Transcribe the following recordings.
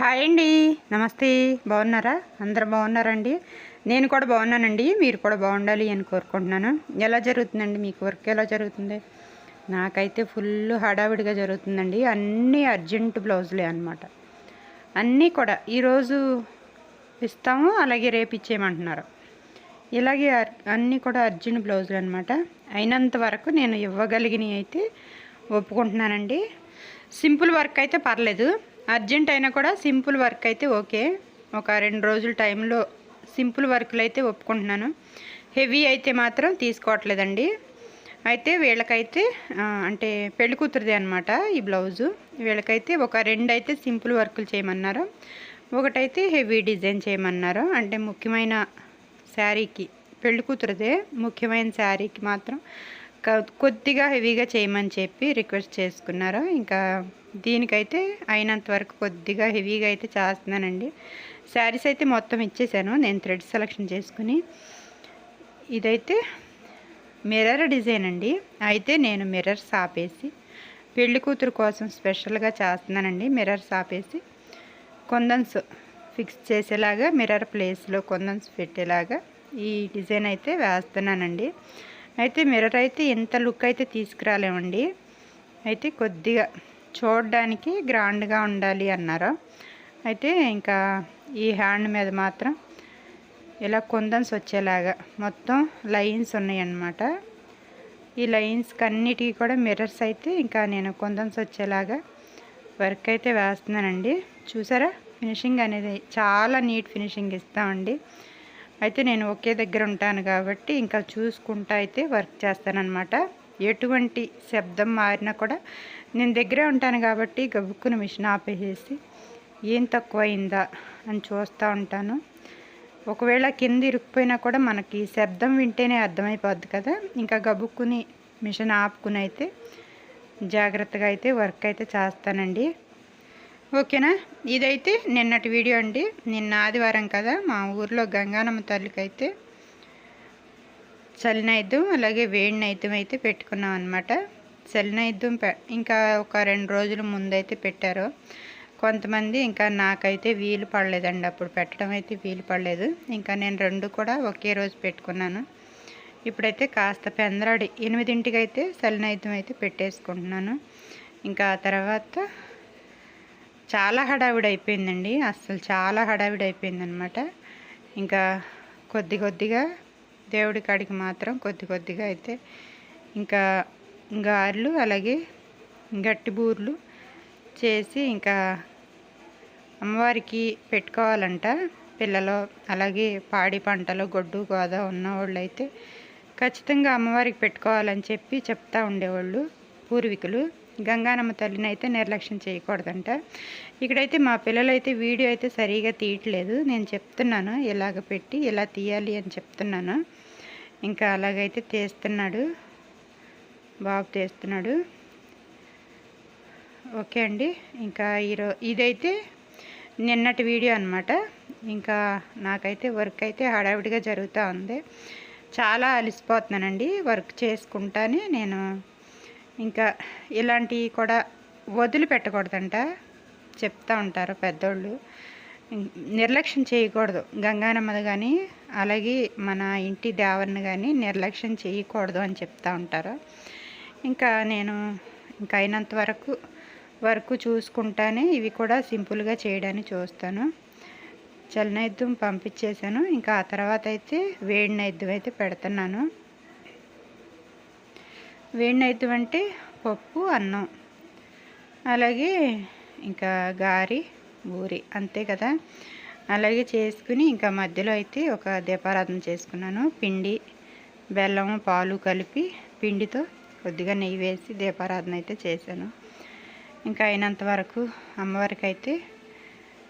Hi అండి. నమస్తే. బాగున్నారా? అందరు బాగున్నారండి? నేను కూడా బాగున్నానండి. మీరు కూడా బాగుండాలి అని కోరుకుంటున్నాను. ఎలా జరుగుతుందండి మీకు వర్క్ ఎలా జరుగుతుంది? నాకైతే ఫుల్ హడావిడిగా జరుగుతుందండి. అన్నీ అర్జెంట్ బ్లౌజులే అనమాట అన్నీ కూడా ఈరోజు ఇస్తాము అలాగే రేపు ఇచ్చేయమంటున్నారు. ఇలాగే అర్- అన్నీ కూడా అర్జెంట్ బ్లౌజులు అనమాట అయినంత వరకు నేను ఇవ్వగలిగినవి అయితే ఒప్పుకుంటున్నానండి. సింపుల్ వర్క్ అయితే పర్లేదు. అర్జెంట్ అయినా కూడా సింపుల్ వర్క్ అయితే ఓకే. ఒక రెండు రోజుల టైంలో సింపుల్ వర్క్లు అయితే ఒప్పుకుంటున్నాను. హెవీ అయితే మాత్రం తీసుకోవట్లేదండి. అయితే వీళ్ళకైతే అంటే పెళ్ళి కూతురుదే అనమాట ఈ బ్లౌజు. వీళ్ళకైతే ఒక రెండు అయితే సింపుల్ వర్కులు చేయమన్నారు. ఒకటైతే హెవీ డిజైన్ చేయమన్నారు. అంటే ముఖ్యమైన శారీకి పెళ్ళి కూతురుదే ముఖ్యమైన శారీకి మాత్రం కొద్దిగా హెవీగా చేయమని చెప్పి రిక్వెస్ట్ చేసుకున్నారు? ఇంకా దీనికైతే అయినంత వరకు కొద్దిగా హెవీగా అయితే చేస్తున్నానండి. శారీస్ అయితే మొత్తం ఇచ్చేసాను నేను థ్రెడ్ సెలెక్షన్ చేసుకుని. ఇదైతే మిర్రర్ డిజైన్ అండి. అయితే నేను మిర్రర్స్ ఆపేసి పెళ్ళి కూతురు కోసం స్పెషల్గా చేస్తున్నానండి మిర్రర్స్ ఆపేసి కొందన్స్ ఫిక్స్ చేసేలాగా మిర్రర్ ప్లేస్లో కొందన్స్ పెట్టేలాగా ఈ డిజైన్ అయితే వేస్తున్నానండి. అయితే మిర్రర్ అయితే ఎంత లుక్ అయితే తీసుకురాలేమండి. అయితే కొద్దిగా చూడడానికి గ్రాండ్గా ఉండాలి అన్నారు. అయితే ఇంకా ఈ హ్యాండ్ మీద మాత్రం ఇలా కొందన్స్ వచ్చేలాగా మొత్తం లైన్స్ ఉన్నాయన్నమాట. ఈ లైన్స్కి అన్నిటికీ కూడా మిర్రర్స్ అయితే ఇంకా నేను కొందన్స్ వచ్చేలాగా వర్క్ అయితే వేస్తున్నానండి. చూసారా? ఫినిషింగ్ అనేది చాలా నీట్ ఫినిషింగ్ ఇస్తామండి. అయితే నేను ఒకే దగ్గర ఉంటాను కాబట్టి ఇంకా చూసుకుంటా అయితే వర్క్ చేస్తానన్నమాట. ఎటువంటి శబ్దం మారినా కూడా నేను దగ్గరే ఉంటాను కాబట్టి గబుక్కున మిషన్ ఆపేసేసి ఏం తక్కువైందా అని చూస్తూ ఉంటాను. ఒకవేళ కింద ఇరుక్కుపోయినా కూడా మనకి శబ్దం వింటేనే అర్థమైపోద్ది కదా. ఇంకా గబుక్కుని మిషన్ ఆపుకుని అయితే జాగ్రత్తగా అయితే వర్క్ అయితే చేస్తానండి. ఓకేనా? ఇదైతే నిన్నటి వీడియో అండి. నిన్న ఆదివారం కదా మా ఊర్లో గంగానమ్మ తల్లికైతే అయితే చలినైద్యం అలాగే వేడి నైద్యం అయితే పెట్టుకున్నాం అనమాట చలినైద్యం పె ఇంకా ఒక రెండు రోజుల ముందైతే పెట్టారు. కొంతమంది ఇంకా నాకైతే వీలు పడలేదండి. అప్పుడు పెట్టడం అయితే వీలు పడలేదు. ఇంకా నేను రెండు కూడా ఒకే రోజు పెట్టుకున్నాను. ఇప్పుడైతే కాస్త పెందరాడి ఎనిమిదింటికి అయితే చలినైద్యం అయితే పెట్టేసుకుంటున్నాను. ఇంకా ఆ తర్వాత చాలా హడావిడి అయిపోయిందండి అసలు చాలా హడావిడి అయిపోయిందనమాట ఇంకా కొద్ది కొద్దిగా దేవుడి కాడికి మాత్రం కొద్ది కొద్దిగా అయితే ఇంకా గారెలు అలాగే గట్టి బూర్లు చేసి ఇంకా అమ్మవారికి పెట్టుకోవాలంట. పిల్లలు అలాగే పాడి పంటలు గొడ్డు గోద ఉన్నవాళ్ళు అయితే ఖచ్చితంగా అమ్మవారికి పెట్టుకోవాలని చెప్పి చెప్తా ఉండేవాళ్ళు పూర్వీకులు. గంగానమ్మ తల్లిని అయితే నిర్లక్ష్యం చేయకూడదంట. ఇక్కడైతే మా పిల్లలు అయితే వీడియో అయితే సరిగా తీయట్లేదు. నేను చెప్తున్నాను ఇలాగ పెట్టి ఇలా తీయాలి అని చెప్తున్నాను. ఇంకా అలాగైతే తీస్తున్నాడు. బాబు తీస్తున్నాడు. ఓకే అండి. ఇంకా ఈరో ఇదైతే నిన్నటి వీడియో అనమాట ఇంకా నాకైతే వర్క్ అయితే హడావిడిగా జరుగుతూ ఉంది. చాలా అలసిపోతున్నానండి. వర్క్ చేసుకుంటానే నేను ఇంకా ఇలాంటివి కూడా వదిలిపెట్టకూడదంట. చెప్తూ ఉంటారు పెద్దోళ్ళు. నిర్లక్ష్యం చేయకూడదు. గంగానమ్మది కానీ అలాగే మన ఇంటి దేవరిని కానీ నిర్లక్ష్యం చేయకూడదు అని చెప్తా ఉంటారు. ఇంకా నేను ఇంకా అయినంత వరకు వర్క్ చూసుకుంటానే ఇవి కూడా సింపుల్గా చేయడానికి చూస్తాను. చలనైద్యం పంపించేశాను. ఇంకా ఆ తర్వాత అయితే వేడి నైద్యం అయితే పెడుతున్నాను. వేడి అంటే పప్పు అన్నం. అలాగే ఇంకా గారి బూరి అంతే కదా. అలాగే చేసుకుని ఇంకా మధ్యలో అయితే ఒక దీపారాధన చేసుకున్నాను. పిండి బెల్లం పాలు కలిపి పిండితో కొద్దిగా నెయ్యి వేసి దీపారాధన అయితే చేశాను. ఇంకా అయినంత వరకు అమ్మవారికి అయితే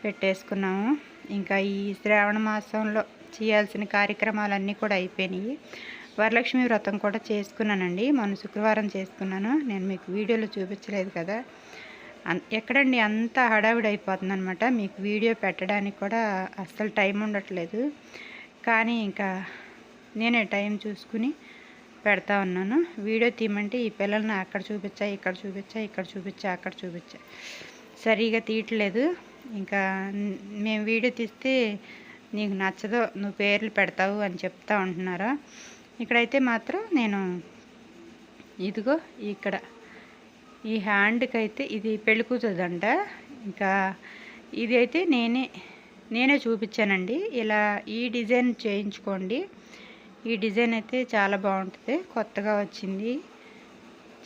పెట్టేసుకున్నాము. ఇంకా ఈ శ్రావణ మాసంలో చేయాల్సిన కార్యక్రమాలన్నీ కూడా అయిపోయినాయి. వరలక్ష్మి వ్రతం కూడా చేసుకున్నానండి. మొన్న శుక్రవారం చేసుకున్నాను. నేను మీకు వీడియోలో చూపించలేదు కదా. అన్- ఎక్కడండి? అంత హడావిడి అయిపోతుంది అనమాట మీకు వీడియో పెట్టడానికి కూడా అస్సలు టైం ఉండట్లేదు. కానీ ఇంకా నేనే టైం చూసుకుని పెడతా ఉన్నాను. వీడియో తీయమంటే ఈ పిల్లల్ని అక్కడ చూపించా ఇక్కడ చూపించా ఇక్కడ చూపించా అక్కడ చూపించా. సరిగా తీయట్లేదు. ఇంకా మేము వీడియో తీస్తే నీకు నచ్చదో నువ్వు పేర్లు పెడతావు అని చెప్తా ఉంటున్నారా? ఇక్కడైతే మాత్రం నేను ఇదిగో ఇక్కడ ఈ హ్యాండ్కి అయితే ఇది పెళ్ళి కూతురుదంట. ఇంకా ఇది అయితే నేనే నేనే చూపించానండి. ఇలా ఈ డిజైన్ చేయించుకోండి. ఈ డిజైన్ అయితే చాలా బాగుంటుంది. కొత్తగా వచ్చింది.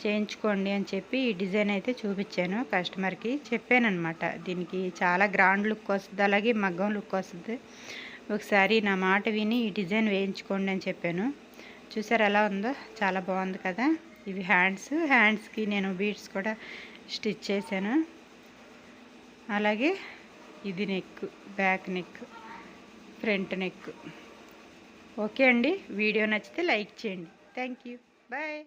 చేయించుకోండి అని చెప్పి ఈ డిజైన్ అయితే చూపించాను కస్టమర్కి. చెప్పానమాట దీనికి చాలా గ్రాండ్ లుక్ వస్తుంది. అలాగే మగ్గం లుక్ వస్తుంది. ఒకసారి నా మాట విని ఈ డిజైన్ వేయించుకోండి అని చెప్పాను. చూసారు ఎలా ఉందో? చాలా బాగుంది కదా? ఇవి హ్యాండ్స్. హ్యాండ్స్కి నేను బీడ్స్ కూడా స్టిచ్ చేశాను. అలాగే ఇది neck back neck front neck. Okay అండి. వీడియో నచ్చితే లైక్ చేయండి. Thank you. బాయ్.